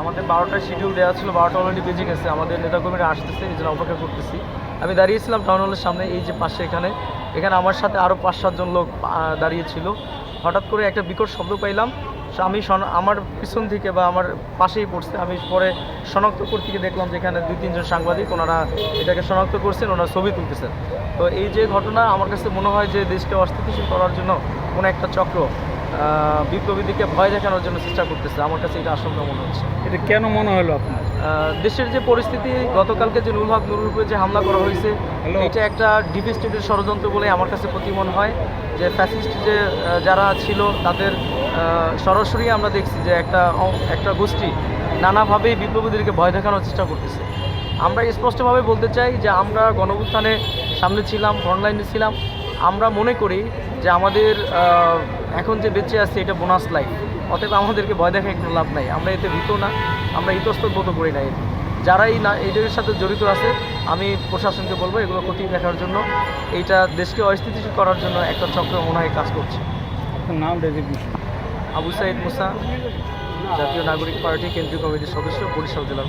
আমাদের বারোটার শিডিউল দেওয়া ছিল, বারোটা অলরেডি বেজে গেছে, আমাদের নেতাকর্মীরা আসতেছে, এই জন্য অপেক্ষা করতেছি। আমি দাঁড়িয়েছিলাম টাউন হলের সামনে, এই যে পাশে এখানে। এখানে আমার সাথে আরও পাঁচ সাতজন লোক দাঁড়িয়েছিল। হঠাৎ করে একটা বিকট শব্দ পাইলাম। আমি আমার পিছন থেকে বা আমার পাশেই পড়ছে। আমি পরে শনাক্ত করতে গিয়ে দেখলাম যে এখানে দুই, তিনজন সাংবাদিক, ওনারা এটাকে শনাক্ত করছেন, ওনারা ছবি তুলতেছেন। তো এই যে ঘটনা, আমার কাছে মনে হয় যে দেশকে অস্থিতিশীল করার জন্য কোনো একটা চক্র বিপ্লবীদেরকে ভয় দেখানোর জন্য চেষ্টা করতেছে। আমার কাছে এটা আশঙ্কা মনে হচ্ছে। এটা কেন মনে হলো আপনার? দেশের যে পরিস্থিতি গতকালকে যে নুরুল হক নুরুল উপরে যে হামলা করা হয়েছে এটা একটা ডিপ স্টেটের ষড়যন্ত্র বলে আমার কাছে প্রতিমন হয়। যে ফ্যাসিস্ট যে যারা ছিল তাদের সরাসরি আমরা দেখছি যে একটা একটা গোষ্ঠী নানাভাবেই বিপ্লবীদেরকে ভয় দেখানোর চেষ্টা করতেছে। আমরা স্পষ্টভাবে বলতে চাই যে আমরা গণভুত্থানে সামনে ছিলাম ফ্রন্টলাইনে ছিলাম। আমরা মনে করি যে আমাদের এখন যে বেঁচে আছে এটা বোনাস লাইফ অতএব আমাদেরকে ভয় দেখায় কোনো লাভ নাই। আমরা এতে ভীত না আমরা ইতস্তত বোধ করি না এতে। যারাই না এদের সাথে জড়িত আছে আমি প্রশাসনকে বলব এগুলো খতিয়ে দেখার জন্য এইটা দেশকে অস্থিতিশীল করার জন্য একটা চক্র মনে হয় কাজ করছে। নাম আবু সাইদ মুসা জাতীয় নাগরিক পার্টি কেন্দ্রীয় কমিটির সদস্য বরিশাল জেলার।